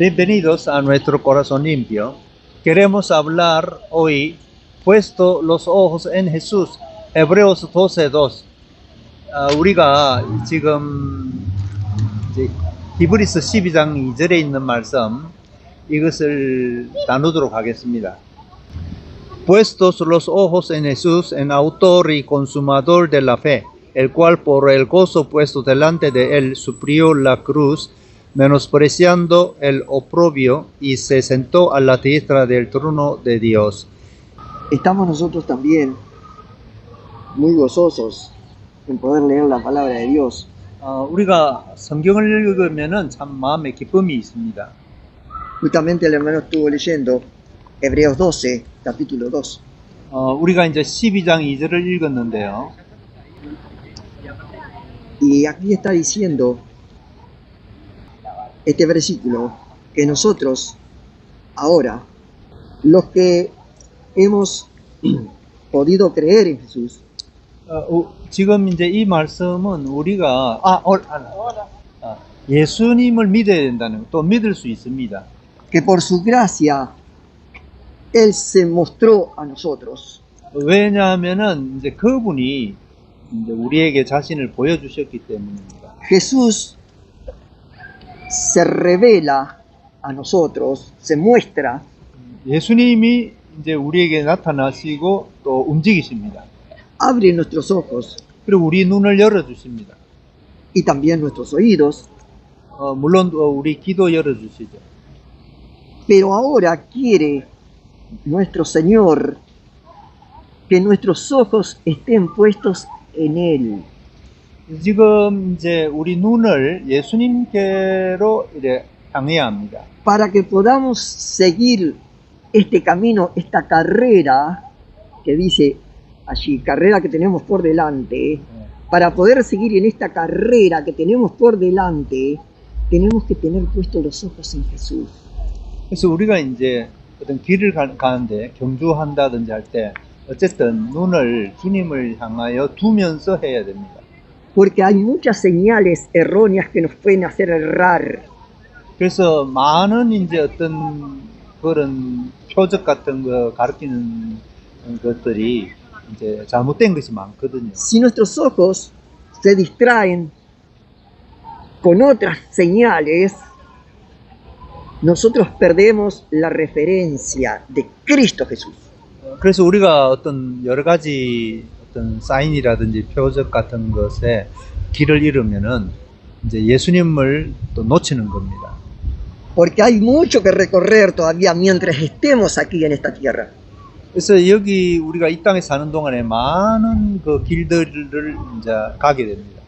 Bienvenidos a nuestro corazón limpio. Queremos hablar hoy, puesto los ojos en Jesús, Hebreos 12:2. 아, 우리가 지금 이제 히브리서 12장 2절에 있는 말씀 이것을 나누도록 하겠습니다. Puestos los ojos en Jesús, en autor y consumador de la fe, el cual por el gozo puesto delante de él sufrió la cruz, menospreciando el oprobio, y se sentó a la diestra del trono de Dios. Estamos nosotros también muy gozosos en poder leer la palabra de Dios. Justamente el hermano estuvo leyendo Hebreos 12, capítulo 2. Y aquí está diciendo este versículo que nosotros, ahora, los que hemos podido creer en Jesús, 어, 우- 지금 이제 이 말씀은 우리가 아, 어, 아, 아, 예수님을 믿어야 된다는 거, 또 믿을 수 있습니다. que por su gracia Él se mostró a nosotros 왜냐하면은 이제 그분이 이제 우리에게 자신을 보여주셨기 때문입니다. Jesús se revela a nosotros, se muestra 예수님이 이제 우리에게 나타나시고 또 움직이십니다. abre nuestros ojos 그리고 우리 눈을 열어주십니다. y también nuestros oídos, 어, 물론 어, 우리 기도 열어주시죠. pero ahora quiere nuestro Señor que nuestros ojos estén puestos en Él, 지금 이제 우리 눈을 예수님께로 이제 향해야 합니다. para que podamos seguir este camino, esta carrera que dice allí, carrera que tenemos por delante, para poder seguir en esta carrera que tenemos por delante, tenemos que tener puestos los ojos en Jesús. 그래서 우리가 이제 어떤 길을 가, 가는데 경주한다든지 할 때 어쨌든 눈을 주님을 향하여 두면서 해야 됩니다. Porque hay muchas señales erróneas que nos pueden hacer errar. 그래서 많은 이제 어떤 그런 표적 같은 거 가르치는 것들이 이제 잘못된 것이 많거든요. Si nuestros ojos se distraen con otras señales, nosotros perdemos la referencia de Cristo Jesús. 그래서 우리가 어떤 여러 가지 어떤 사인이라든지 표적 같은 것에 길을 잃으면은 이제 예수님을 또 놓치는 겁니다. Porque hay mucho que recorrer todavía mientras estemos aquí en esta tierra. 그래서 여기 우리가 이 땅에 사는 동안에 많은 그 길들을 이제 가게 됩니다.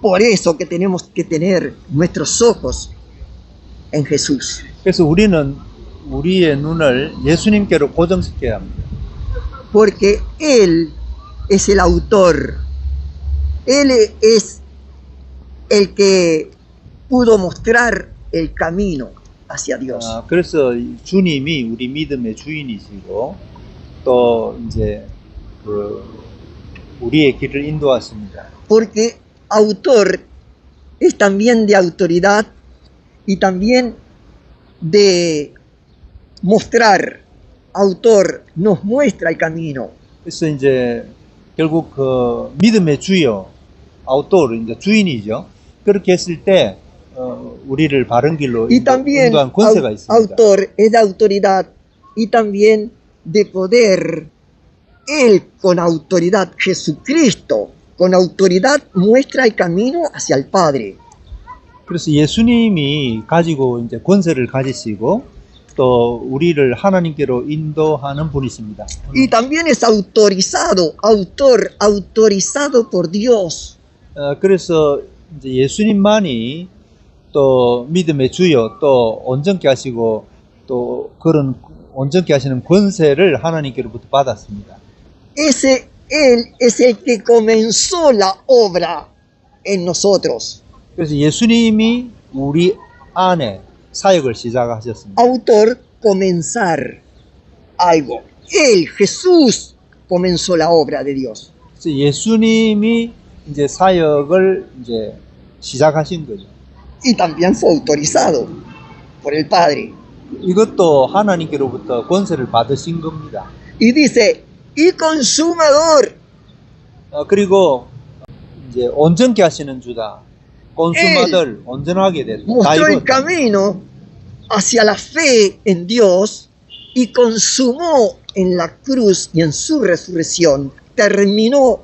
Por eso que tenemos que tener nuestros ojos en Jesús. 그래서 우리는 우리의 눈을 예수님께로 고정시켜야 합니다. Porque Él es el autor. Él es el que pudo mostrar el camino hacia Dios. 아, 그래서 주님이 우리 믿음의 주인이시고 또 이제 그 우리의 길을 인도하십니다. Porque autor es también de autoridad y también de mostrar. Autor nos muestra el camino. 그래서 이제 결국 그 믿음의 주요 아웃도어 이제 주인이죠. 그렇게 했을 때 어, 우리를 바른 길로 Y 인도, también 인도한 권세가 au- 있습니다. autor es de autoridad y también de poder. Él con autoridad, Jesucristo, con autoridad muestra el camino hacia el Padre. 그래서 예수님이 가지고 이제 권세를 가지시고 또 우리를 하나님께로 인도하는 분이십니다. Y también es autorizado, autor, autorizado por Dios. 어, 그래서 이제 예수님만이 또 믿음의 주요 또 온전케 하시고 또 그런 온전케 하시는 권세를 하나님께로부터 받았습니다. Ese Él es el que comenzó la obra en nosotros. 그래서 예수님이 우리 안에 사역을 시작하셨습니다. Autor, comenzar algo. Él, Jesús, comenzó la obra de Dios. 그래서 예수님이 이제 사역을 이제 시작하신 거죠. Y también fue autorizado. por el Padre. 이것도 하나님께로부터 권세를 받으신 겁니다. Y dice, y consumador 어, 그리고 이제 온전케 하시는 주다. 됐다. 다 mostró el camino hacia la fe en Dios y consumó en la cruz y en su resurrección, terminó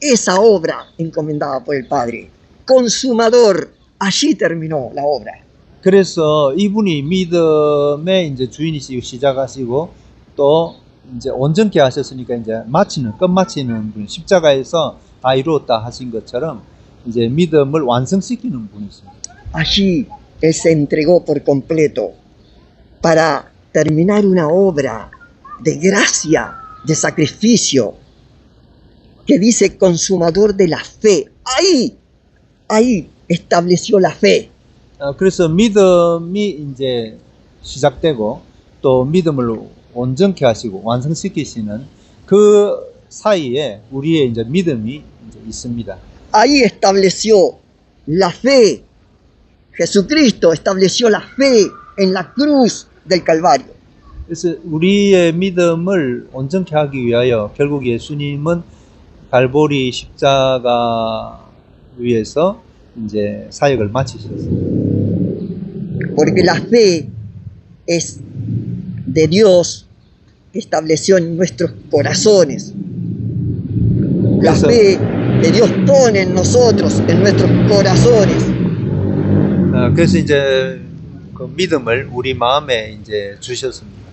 esa obra encomendada por el Padre. Consumador, allí terminó la obra. 그래서 이분이 믿음의 이제 주인이시고 시작하시고 또 이제 온전케 하셨으니까 이제 마치는 끝마치는 분 십자가에서 다 이루었다 하신 것처럼 이제 믿음을 완성시키는 분이십니다. Allí Él se entregó por completo para terminar una obra de gracia, de sacrificio, que dice consumador de la fe. Ahí, ahí estableció la fe. 어, 그래서 믿음이 이제 시작되고 또 믿음을 온전케 하시고 완성시키시는 그 사이에 우리의 이제 믿음이 이제 있습니다. Ahí estableció la fe. Jesucristo estableció la fe en la cruz del Calvario. 그래서 우리의 믿음을 온전케 하기 위하여 결국 예수님은 갈보리 십자가 위에서 이제 사역을 마치셨습니다. Porque la fe es de Dios que estableció en nuestros corazones. La Eso. fe que Dios pone en nosotros, en nuestros corazones. 어, 그래서 이제 그 믿음을 우리 마음에 이제 주셨습니다.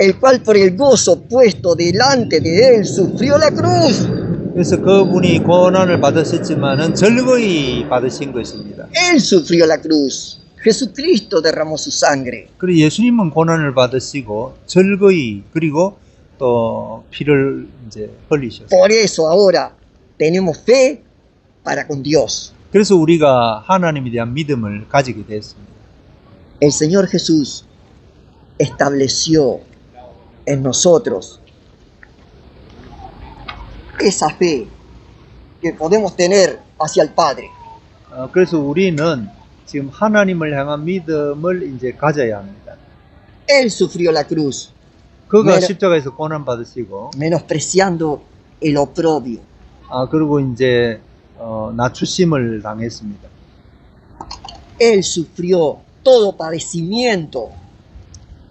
el cual por el gozo puesto delante de él sufrió la cruz. 그래서 그분이 고난을 받으셨지만은 즐거이 받으신 것입니다. Él sufrió la cruz. Jesucristo derramó su sangre. 그리고 예수님은 고난을 받으시고 즐거이 그리고 또 피를 이제 흘리셨어요. Por eso ahora tenemos fe para con Dios. 그래서 우리가 하나님에 대한 믿음을 가지게 됐습니다. El Señor Jesús estableció en nosotros esa fe que podemos tener hacia el Padre. 어, 그래서 우리는 지금 하나님을 향한 믿음을 이제 가져야 합니다. Él sufrió la cruz, 그가 네. 십자가에서 고난 받으시고 menospreciando el oprobio. 아 그리고 이제 어, 낮추심을 당했습니다. Él sufrió todo padecimiento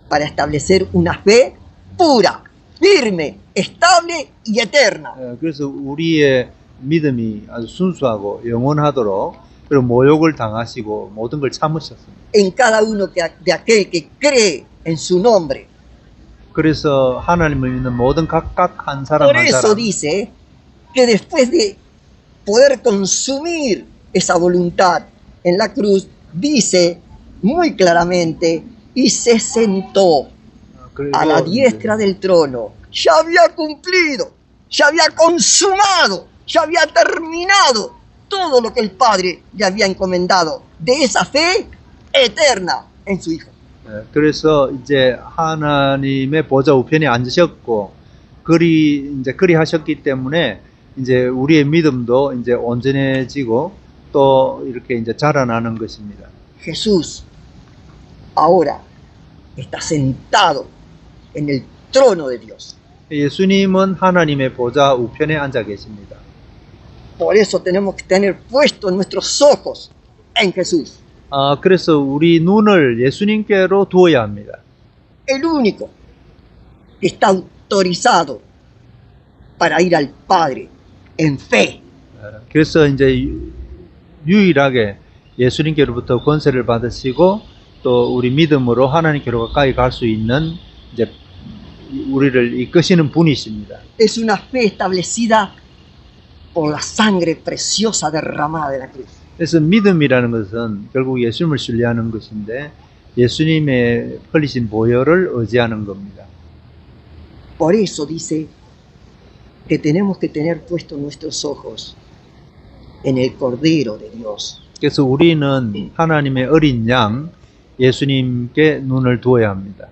para establecer una fe pura, firme, estable y eterna. 어, 그래서 우리의 믿음이 아주 순수하고 영원하도록 그리고 모욕을 당하시고 모든 걸 참으셨습니다. en cada uno que- de aquel que cree en su nombre. 그래서 하나님을 믿는 모든 각각 한 사람 Por 한 eso 사람 dice que después de poder consumir esa voluntad en la cruz, dice muy claramente, y se sentó 어, 그리고 a la 이제 diestra del trono. Ya había cumplido, ya había consumado, ya había terminado todo lo que el Padre le había encomendado de esa fe eterna en su Hijo. 예, 그래서 이제 하나님의 보좌 우편에 앉으셨고 그리 이제 그리 하셨기 때문에 이제 우리의 믿음도 이제 온전해지고 또 이렇게 이제 자라나는 것입니다. Jesús ahora está sentado en el trono de Dios. 예수님은 하나님의 보좌 우편에 앉아 계십니다. Por eso tenemos que tener puestos nuestros ojos en Jesús, 아, 그래서 우리 눈을 예수님께로 두어야 합니다. el único que está autorizado para ir al Padre en fe. 예, 그래서 이제 유- 유일하게 예수님께로부터 권세를 받으시고 또 우리 믿음으로 하나님께로 가까이 갈 수 있는 이제 우리를 이끄시는 분이십니다. Es una fe establecida por la sangre preciosa derramada de la cruz. 그래서 믿음이라는 것은 결국 예수님을 신뢰하는 것인데 예수님의 흘리신 보혈을 의지하는 겁니다. Por eso dice que tenemos que tener puestos nuestros ojos en el Cordero de Dios. 그래서 우리는 하나님의 어린 양 예수님께 눈을 두어야 합니다.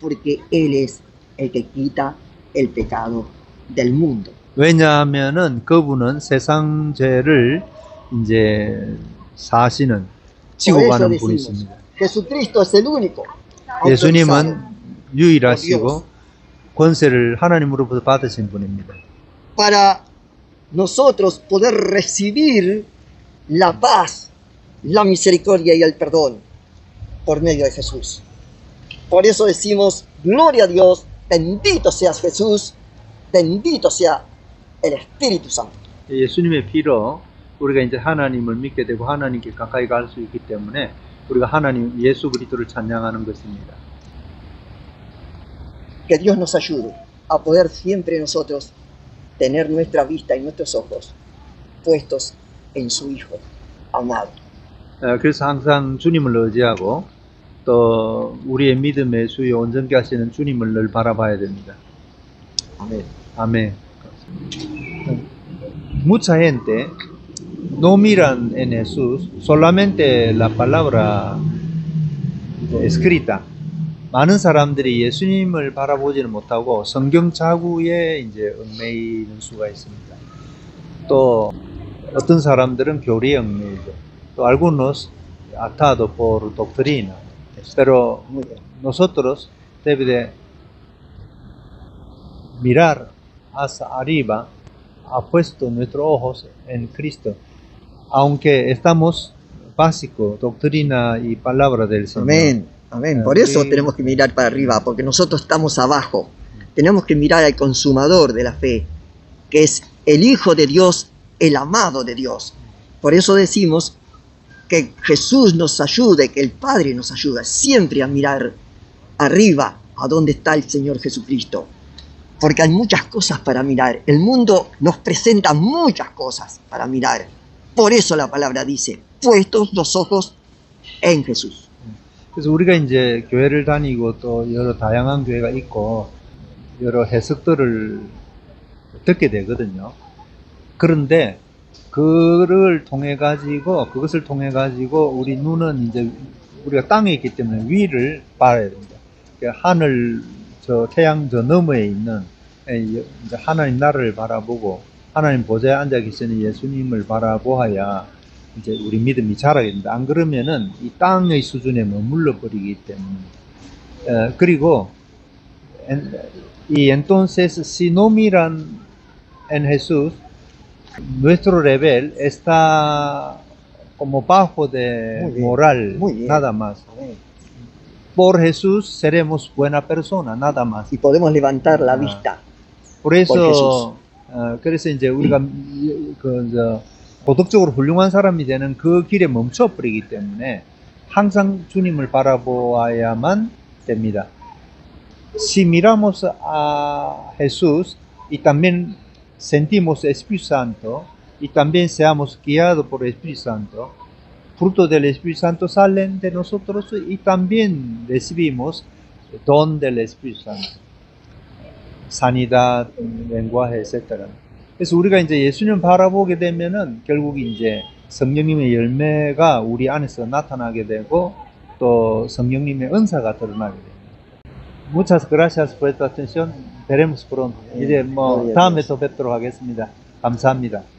porque Él es el que quita el pecado del mundo. 왜냐하면은 그분은 세상 죄를 이제 사시는 지고 가는 분이십니다. Jesucristo es el único. 예수님은 유일하시고 권세를 하나님으로부터 받으신 분입니다. para nosotros poder recibir la paz, la misericordia y el perdón por medio de Jesús. Por eso decimos, gloria a Dios, bendito seas Jesús, bendito sea el Espíritu Santo. 예수님의 피로 우리가 이제 하나님을 믿게 되고 하나님께 가까이 갈 수 있기 때문에 우리가 하나님 예수 그리스도를 찬양하는 것입니다. Que Dios nos ayude a poder siempre nosotros tener nuestra vista y nuestros ojos puestos en su Hijo amado. 어, 그래서 항상 주님을 의지하고 또 우리의 믿음의 수요 온전케 하시는 주님을 늘 바라봐야 됩니다. Amén. Amén. Mucha gente no miran en Jesús solamente la palabra escrita. 많은 사람들이 예수님을 바라보지는 못하고 성경 자구에 이제 얽매이는 수가 있습니다. 또 어떤 사람들은 교리에 얽매이고 또 algunos atado por doctrina. Pero Muy bien. nosotros debe de mirar hacia arriba, ha puesto nuestros ojos en Cristo, aunque estamos básico, doctrina y palabra del Señor. Amén, amén. Por eso tenemos que mirar para arriba, porque nosotros estamos abajo. Tenemos que mirar al consumador de la fe, que es el Hijo de Dios, el amado de Dios. Por eso decimos que Jesús nos ayude, que el Padre nos ayude siempre a mirar arriba, a donde está el Señor Jesucristo. Porque hay muchas cosas para mirar. El mundo nos presenta muchas cosas para mirar. Por eso la palabra dice, puestos los ojos en Jesús. 그래서 우리가 이제 교회를 다니고 또 여러 다양한 교회가 있고 여러 해석들을 듣게 되거든요. 그런데 그를 통해 가지고 그것을 통해 가지고 우리 눈은 이제 우리가 땅에 있기 때문에 위를 봐야 됩니다. 그러니까 하늘 저 태양 저 너머에 있는 에, 이제 하나님 나라를 바라보고 하나님 보좌에 앉아 계시는 예수님을 바라보아야 이제 우리 믿음이 자라게 됩니다. 안 그러면은 이 땅의 수준에 머물러 버리기 때문에. 에, 그리고 en- y entonces si no miran en Jesús, nuestro nivel está como bajo de Muy bien, moral, muy bien. nada más. Por Jesús seremos buena persona, nada más. y podemos levantar la Ah. vista. 그래서 Jesús. 어, 그래서 이제 우리가 그저 도덕적으로 훌륭한 사람이 되는 그 길에 멈춰 버리기 때문에 항상 주님을 바라보아야만 됩니다. Si miramos a Jesús y también sentimos Espíritu Santo y también seamos guiados por el Espíritu Santo, fruto del Espíritu Santo salen de nosotros y también recibimos don del Espíritu Santo. sanidad, lenguaje, etc. 그래서 우리가 이제 예수님 바라보게 되면은 결국 이제 성령님의 열매가 우리 안에서 나타나게 되고 또 성령님의 은사가 드러나게 됩니다. Muchas gracias por esta atención. Veremos pronto. 이제 뭐 Gloria a 다음에. 또 뵙도록 하겠습니다. 감사합니다.